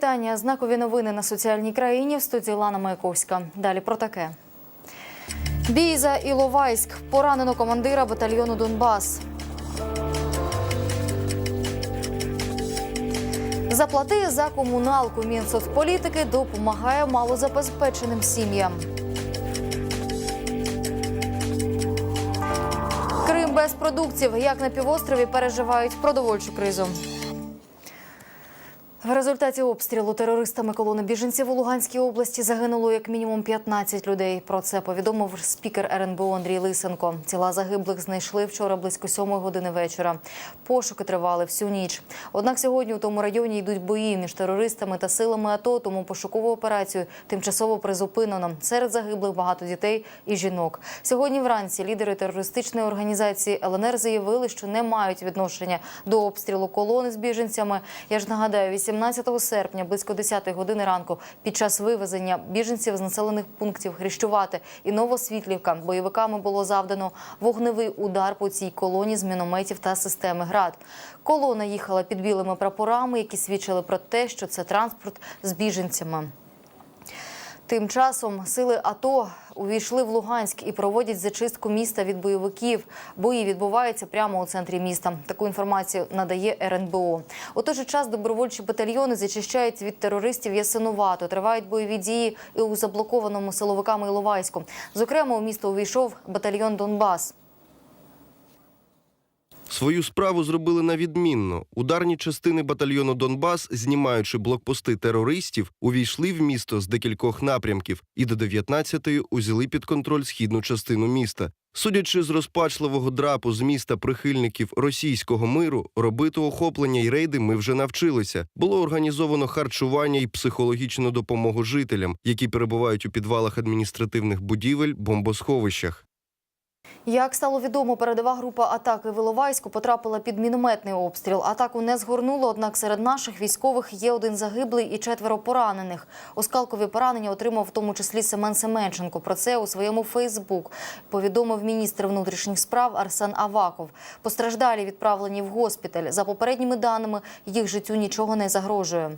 Вітання. Знакові новини на соціальній країні в студії Лана Маяковська. Далі про таке. Бій за Іловайськ. Поранено командира батальйону Донбас. Заплати за комуналку. Мінсоцполітики допомагає малозабезпеченим сім'ям. Крим без продуктів. Як на півострові переживають продовольчу кризу. В результаті обстрілу терористами колони біженців у Луганській області загинуло як мінімум 15 людей. Про це повідомив спікер РНБО Андрій Лисенко. Тіла загиблих знайшли вчора близько сьомої години вечора. Пошуки тривали всю ніч. Однак сьогодні у тому районі йдуть бої між терористами та силами АТО, тому пошукову операцію тимчасово призупинено. Серед загиблих багато дітей і жінок. Сьогодні вранці лідери терористичної організації ЛНР заявили, що не мають відношення до обстрілу колони з біженцями. Я ж нагадаю, 18 серпня, близько 10 години ранку, під час вивезення біженців з населених пунктів Хрещувати і Новосвітлівка бойовиками було завдано вогневий удар по цій колоні з мінометів та системи ГРАД. Колона їхала під білими прапорами, які свідчили про те, що це транспорт з біженцями. Тим часом сили АТО увійшли в Луганськ і проводять зачистку міста від бойовиків. Бої відбуваються прямо у центрі міста. Таку інформацію надає РНБО. У той же час добровольчі батальйони зачищають від терористів Ясинувато. Тривають бойові дії і у заблокованому силовиками Іловайську. Зокрема, у місто увійшов батальйон Донбас. Свою справу зробили на відмінно. Ударні частини батальйону Донбас, знімаючи блокпости терористів, увійшли в місто з декількох напрямків і до 19-ї узяли під контроль східну частину міста. Судячи з розпачливого драпу з міста прихильників російського миру, робити охоплення й рейди ми вже навчилися. Було організовано харчування і психологічну допомогу жителям, які перебувають у підвалах адміністративних будівель, бомбосховищах. Як стало відомо, передова група атаки в Іловайську потрапила під мінометний обстріл. Атаку не згорнуло, однак серед наших військових є один загиблий і четверо поранених. Оскалкові поранення отримав в тому числі Семен Семенченко. Про це у своєму Фейсбук повідомив міністр внутрішніх справ Арсен Аваков. Постраждалі відправлені в госпіталь. За попередніми даними, їх життю нічого не загрожує.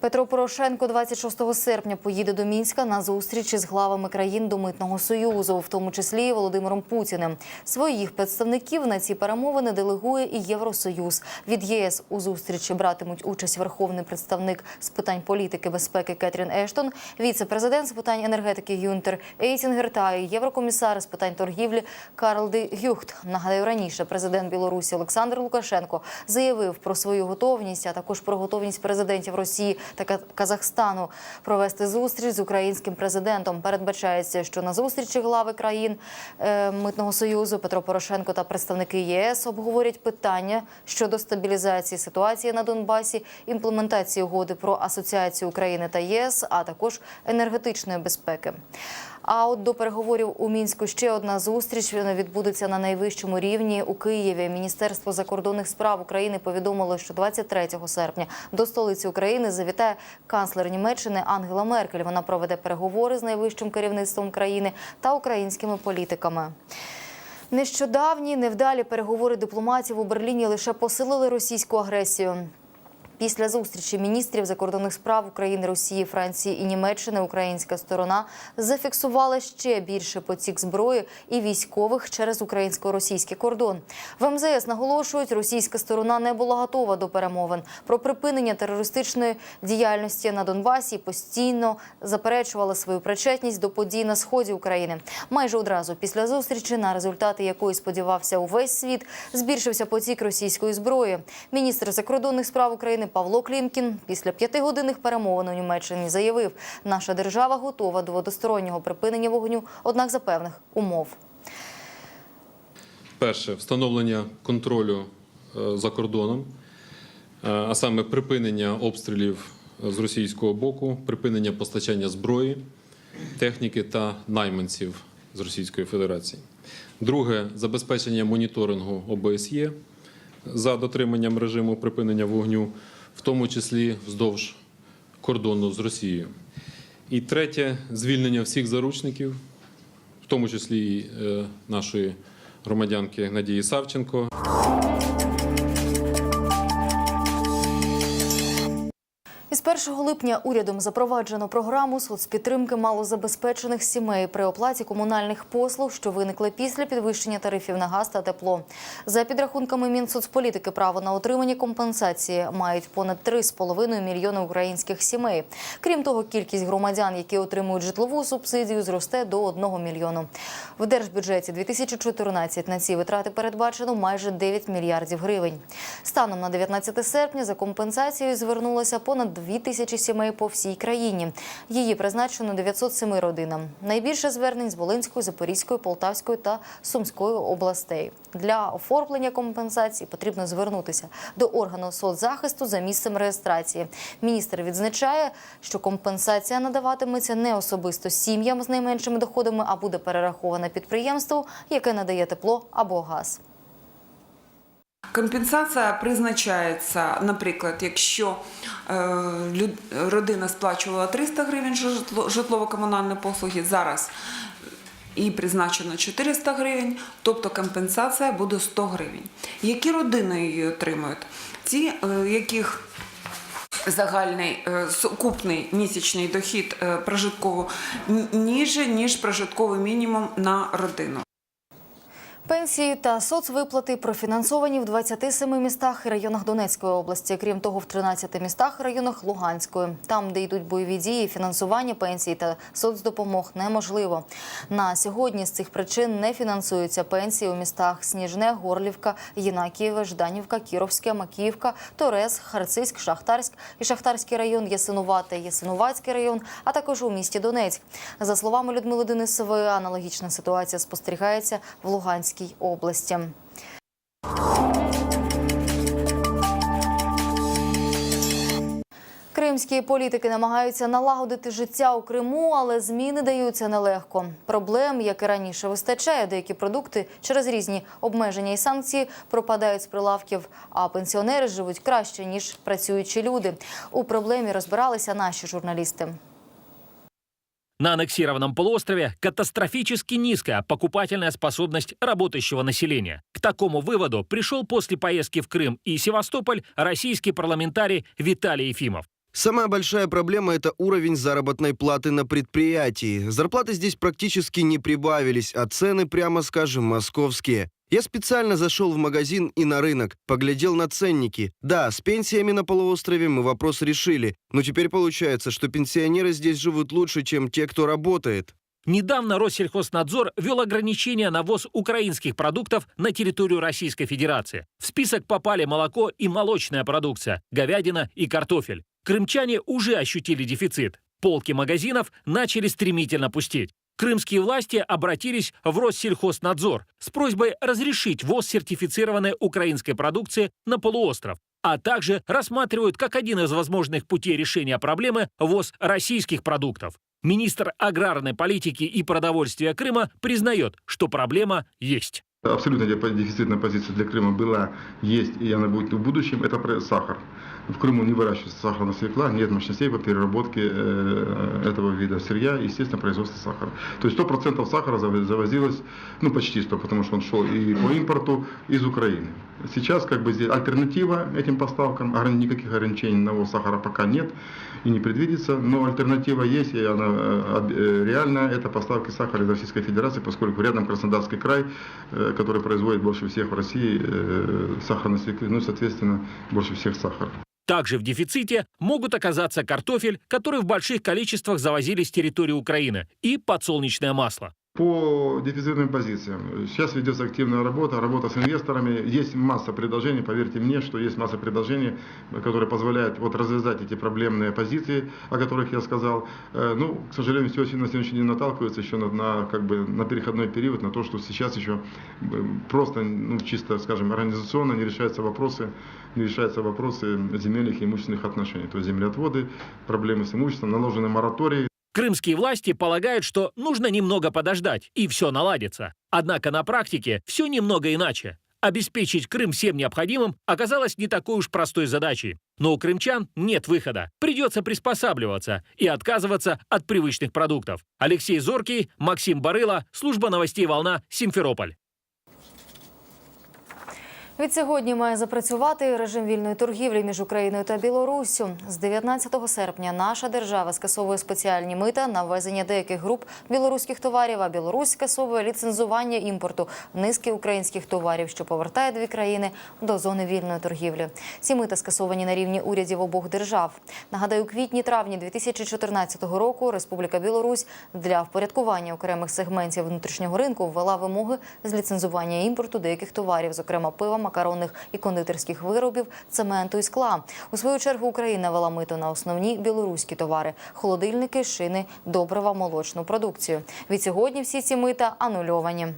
Петро Порошенко 26 серпня поїде до Мінська на зустріч із главами країн до митного союзу, в тому числі і Володимиром Путіним. Своїх представників на ці перемовини делегує і Євросоюз. Від ЄС у зустрічі братимуть участь верховний представник з питань політики безпеки Кетрін Ештон, віце-президент з питань енергетики Юнтер Ейтінгер та єврокомісар з питань торгівлі Карл Де Гюхт. Нагадаю, раніше президент Білорусі Олександр Лукашенко заявив про свою готовність, а також про готовність президентів Росії та Казахстану провести зустріч з українським президентом. Передбачається, що на зустрічі глави країн е, митного союзу Петро Порошенко та представники ЄС обговорять питання щодо стабілізації ситуації на Донбасі, імплементації угоди про асоціацію України та ЄС, а також енергетичної безпеки. А от до переговорів у мінську ще одна зустріч Вона відбудеться на найвищому рівні у Києві. Міністерство закордонних справ України повідомило, що 23 серпня до столиці України завітає канцлер Німеччини Ангела Меркель. Вона проведе переговори з найвищим керівництвом країни та українськими політиками. Нещодавні невдалі переговори дипломатів у Берліні лише посилили російську агресію. Після зустрічі міністрів закордонних справ України, Росії, Франції і Німеччини українська сторона зафіксувала ще більше потік зброї і військових через українсько-російський кордон. В МЗС наголошують, російська сторона не була готова до перемовин про припинення терористичної діяльності на Донбасі. Постійно заперечувала свою причетність до подій на сході України. Майже одразу після зустрічі, на результати якої сподівався увесь світ, збільшився потік російської зброї. Міністр закордонних справ України Павло Клімкін після п'ятигодинних перемовин у Німеччині заявив, наша держава готова до водостороннього припинення вогню, однак за певних умов. Перше встановлення контролю е, за кордоном, е, а саме припинення обстрілів з російського боку, припинення постачання зброї, техніки та найманців з Російської Федерації. Друге забезпечення моніторингу ОБСЄ за дотриманням режиму припинення вогню, в тому числі вздовж кордону з Росією. І третє звільнення всіх заручників, в тому числі і е, нашої громадянки Надії Савченко. 1 липня урядом запроваджено програму соцпідтримки малозабезпечених сімей при оплаті комунальних послуг, що виникли після підвищення тарифів на газ та тепло. За підрахунками Мінсоцполітики, право на отримання компенсації мають понад 3,5 мільйони українських сімей. Крім того, кількість громадян, які отримують житлову субсидію, зросте до 1 мільйону. В держбюджеті 2014 на ці витрати передбачено майже 9 мільярдів гривень. Станом на 19 серпня за компенсацією звернулося понад 2 тисячі сімей по всій країні. Її призначено 907 родинам. Найбільше звернень з Волинської, Запорізької, Полтавської та Сумської областей. Для оформлення компенсації потрібно звернутися до органу соцзахисту за місцем реєстрації. Міністр відзначає, що компенсація надаватиметься не особисто сім'ям з найменшими доходами, а буде перерахована підприємству, яке надає тепло або газ. Компенсація призначається, наприклад, якщо е, родина сплачувала 300 гривень житлово-комунальні послуги, зараз і призначено 400 гривень, тобто компенсація буде 100 гривень. Які родини її отримують? Ті, е, яких загальний е, сукупний місячний дохід прожитково ніже, ніж прожитковий мінімум на родину. Пенсії та соцвиплати профінансовані в 27 містах і районах Донецької області. Крім того, в 13 містах і районах Луганської. Там, де йдуть бойові дії, фінансування пенсій та соцдопомог неможливо. На сьогодні з цих причин не фінансуються пенсії у містах Сніжне, Горлівка, Єнакієве, Жданівка, Кіровське, Макіївка, Торез, Харцизьк, Шахтарськ і Шахтарський район, Ясинувате, Ясинуватський район, а також у місті Донецьк. За словами Людмили Денисової, аналогічна ситуація спостерігається в Луганській області. Кримські політики намагаються налагодити життя у Криму, але зміни даються нелегко. Проблем, як і раніше, вистачає. Деякі продукти через різні обмеження і санкції пропадають з прилавків, а пенсіонери живуть краще ніж працюючі люди. У проблемі розбиралися наші журналісти. На аннексированном полуострове катастрофически низкая покупательная способность работающего населения. К такому выводу пришел после поездки в Крым и Севастополь российский парламентарий Виталий Ефимов. Самая большая проблема – это уровень заработной платы на предприятии. Зарплаты здесь практически не прибавились, а цены, прямо скажем, московские. Я специально зашел в магазин и на рынок, поглядел на ценники. Да, с пенсиями на полуострове мы вопрос решили, но теперь получается, что пенсионеры здесь живут лучше, чем те, кто работает. Недавно Россельхознадзор ввел ограничения на ввоз украинских продуктов на территорию Российской Федерации. В список попали молоко и молочная продукция, говядина и картофель. Крымчане уже ощутили дефицит. Полки магазинов начали стремительно пустеть. Крымские власти обратились в Россельхознадзор с просьбой разрешить ввоз сертифицированной украинской продукции на полуостров, а также рассматривают как один из возможных путей решения проблемы ввоз российских продуктов. Министр аграрной политики и продовольствия Крыма признает, что проблема есть. Абсолютно дефицитная позиция для Крыма была, есть и она будет в будущем. Это сахар. В Крыму не выращивается сахарная свекла, нет мощностей по переработке э, этого вида сырья, естественно, производство сахара. То есть 100% сахара зав- завозилось, ну почти 100, потому что он шел и по импорту из Украины. Сейчас как бы здесь альтернатива этим поставкам, никаких ограничений на сахара пока нет и не предвидится, но альтернатива есть, и она э, э, реальная, это поставки сахара из Российской Федерации, поскольку рядом Краснодарский край, который производит больше всех в России э, сахарной свеклы, ну соответственно, больше всех сахара. Также в дефиците могут оказаться картофель, который в больших количествах завозили с территории Украины, и подсолнечное масло. По дефицитным позициям. Сейчас ведется активная работа, работа с инвесторами. Есть масса предложений, поверьте мне, что есть масса предложений, которые позволяют вот развязать эти проблемные позиции, о которых я сказал. Э, Ну, к сожалению, все на сегодняшний день наталкиваются еще на, на, как бы, на переходной период, на то, что сейчас еще э, просто, ну, чисто, скажем, организационно не решаются вопросы, не решаются вопросы земельных и имущественных отношений. То есть землеотводы, проблемы с имуществом, наложенный мораторий, Крымские власти полагают, что нужно немного подождать, и все наладится. Однако на практике все немного иначе. Обеспечить Крым всем необходимым оказалось не такой уж простой задачей. Но у крымчан нет выхода. Придется приспосабливаться и отказываться от привычных продуктов. Алексей Зоркий, Максим Барыла, служба новостей «Волна», Симферополь. Відсьогодні має запрацювати режим вільної торгівлі між Україною та Білоруссю. З 19 серпня наша держава скасовує спеціальні мита на ввезення деяких груп білоруських товарів. А Білорусь скасовує ліцензування імпорту низки українських товарів, що повертає дві країни до зони вільної торгівлі. Ці мита скасовані на рівні урядів обох держав. Нагадаю, у квітні-травні 2014 року Республіка Білорусь для впорядкування окремих сегментів внутрішнього ринку ввела вимоги з ліцензування імпорту деяких товарів, зокрема пива, макаронних і кондитерських виробів, цементу і скла. У свою чергу Україна вела мито на основні білоруські товари: холодильники, шини, добрива, молочну продукцію. Від сьогодні всі ці мита анульовані.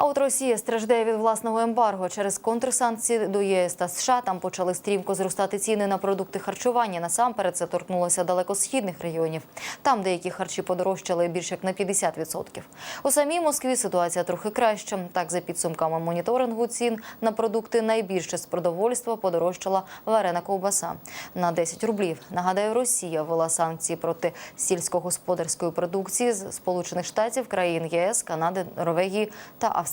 А от Росія страждає від власного ембарго через контрсанкції до ЄС та США. Там почали стрімко зростати ціни на продукти харчування. Насамперед це торкнулося далекосхідних регіонів. Там деякі харчі подорожчали більше як на 50%. У самій Москві ситуація трохи краща. Так, за підсумками моніторингу цін на продукти найбільше з продовольства подорожчала варена ковбаса на 10 рублів. Нагадаю, Росія ввела санкції проти сільськогосподарської продукції з Сполучених Штатів, країн ЄС, Канади, Норвегії та Австралії.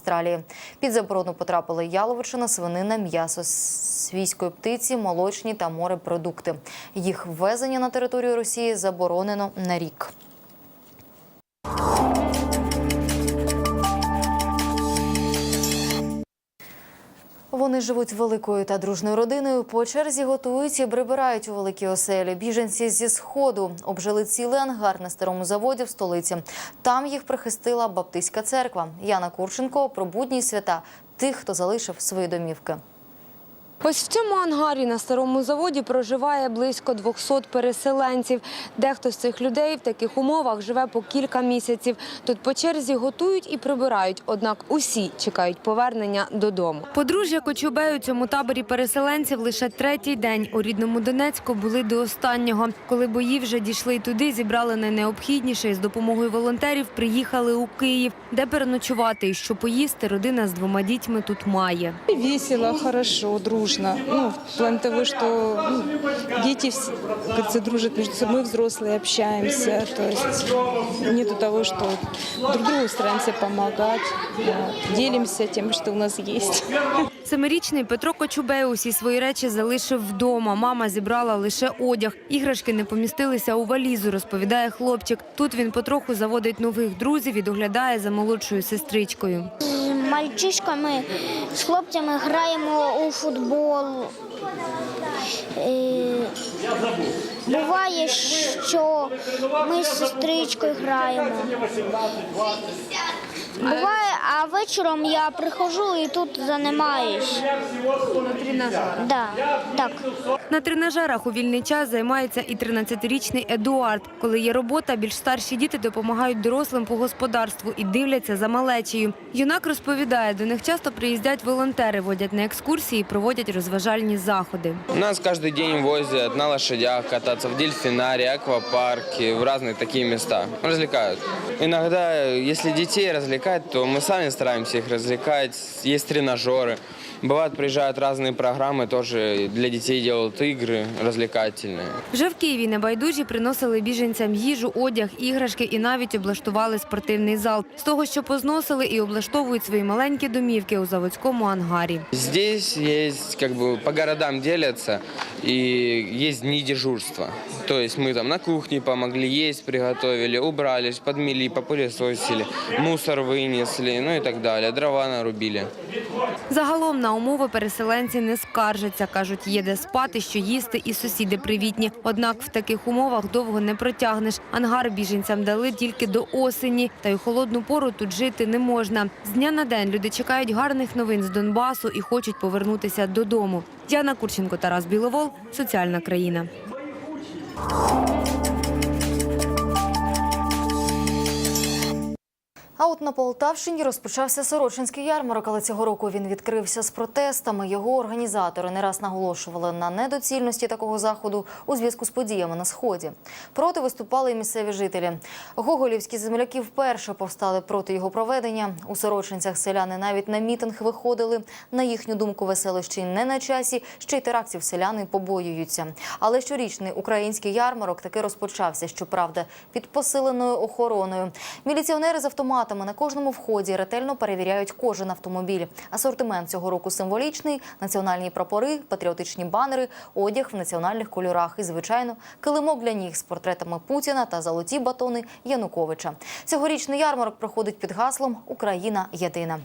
Під заборону потрапили яловичина, свинина, м'ясо свійської птиці, молочні та морепродукти. Їх ввезення на територію Росії заборонено на рік. Вони живуть великою та дружною родиною. По черзі готують і прибирають у великій оселі. Біженці зі сходу обжили цілий ангар на старому заводі в столиці. Там їх прихистила Баптистська церква. Яна Курченко про будні свята тих, хто залишив свої домівки. Ось в цьому ангарі на старому заводі проживає близько 200 переселенців. Дехто з цих людей в таких умовах живе по кілька місяців. Тут по черзі готують і прибирають, однак усі чекають повернення додому. Подружжя Кочубей у цьому таборі переселенців лише третій день. У рідному Донецьку були до останнього. Коли бої вже дійшли й туди, зібрали найнеобхідніше і з допомогою волонтерів приїхали у Київ, де переночувати і що поїсти родина з двома дітьми тут має. Весело, хорошо, дружно. Ну, в плане того, что ну, дети вс- как говорится, дружат между собой, мы взрослые общаемся. То есть нету того, что друг другу стараемся помогать, вот, делимся тем, что у нас есть. Семирічний Петро Кочубей усі свої речі залишив вдома. Мама зібрала лише одяг. Іграшки не помістилися у валізу, розповідає хлопчик. Тут він потроху заводить нових друзів і доглядає за молодшою сестричкою. З мальчишками, з хлопцями граємо у футбол. Е, Буває, що ми з сестричкою граємо. Буває, а вечором я приходжу і тут займаюсь. Да, так. На тренажерах у вільний час займається і 13-річний Едуард. Коли є робота, більш старші діти допомагають дорослим по господарству і дивляться за малечею. Юнак розповідає, до них часто приїздять волонтери, водять на екскурсії, і проводять розважальні заходи. Нас каждый день возят на лошадях кататься в дельфинарии, аквапарке, в разные такие места. Развлекают. Иногда, если детей развлекать, то мы сами стараемся их развлекать. Есть тренажеры. Бывают, приезжают разные программы, тоже для детей делают игры развлекательные. Вже в Києві небайдужі приносили біженцям їжу, одяг, іграшки і навіть облаштували спортивний зал. З того, що позносили і облаштовують свої маленькі домівки у заводському ангарі. Здесь есть, как бы, по городам делятся, и есть дни дежурства. То есть мы там на кухне помогли, есть приготовили, убрались, подмели, попылесосили, мусор вынесли, ну и так далее, дрова нарубили. Загалом на умови переселенці не скаржаться. Кажуть, є де спати, що їсти і сусіди привітні. Однак в таких умовах довго не протягнеш. Ангар біженцям дали тільки до осені. Та й холодну пору тут жити не можна. З дня на день люди чекають гарних новин з Донбасу і хочуть повернутися додому. Діана Курченко, Тарас Біловол. Соціальна країна. А от на Полтавщині розпочався Сорочинський ярмарок, але цього року він відкрився з протестами. Його організатори не раз наголошували на недоцільності такого заходу у зв'язку з подіями на сході. Проти виступали і місцеві жителі. Гоголівські земляки вперше повстали проти його проведення. У Сорочинцях селяни навіть на мітинг виходили. На їхню думку, веселищі не на часі. Ще й терактів селяни побоюються. Але щорічний український ярмарок таки розпочався. Щоправда, під посиленою охороною. Міліціонери з автоматами автоматами на кожному вході ретельно перевіряють кожен автомобіль. Асортимент цього року символічний: національні прапори, патріотичні банери, одяг в національних кольорах і, звичайно, килимок для ніг з портретами Путіна та золоті батони Януковича. Цьогорічний ярмарок проходить під гаслом Україна єдина.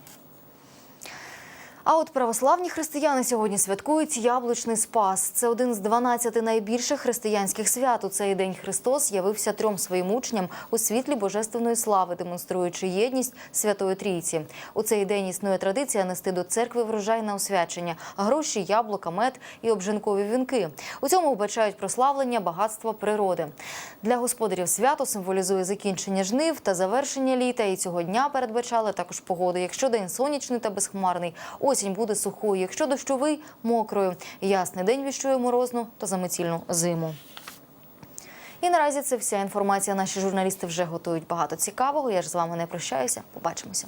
А от православні християни сьогодні святкують яблучний спас. Це один з 12 найбільших християнських свят. У цей день Христос явився трьом своїм учням у світлі божественної слави, демонструючи єдність Святої Трійці. У цей день існує традиція нести до церкви врожай на освячення, гроші, яблука, мед і обжинкові вінки. У цьому вбачають прославлення багатства природи. Для господарів свято символізує закінчення жнив та завершення літа. І цього дня передбачали також погоду. Якщо день сонячний та безхмарний, осінь буде сухою. Якщо дощовий мокрою. Ясний день віщує морозну та замицільну зиму. І наразі це вся інформація. Наші журналісти вже готують багато цікавого. Я ж з вами не прощаюся. Побачимося.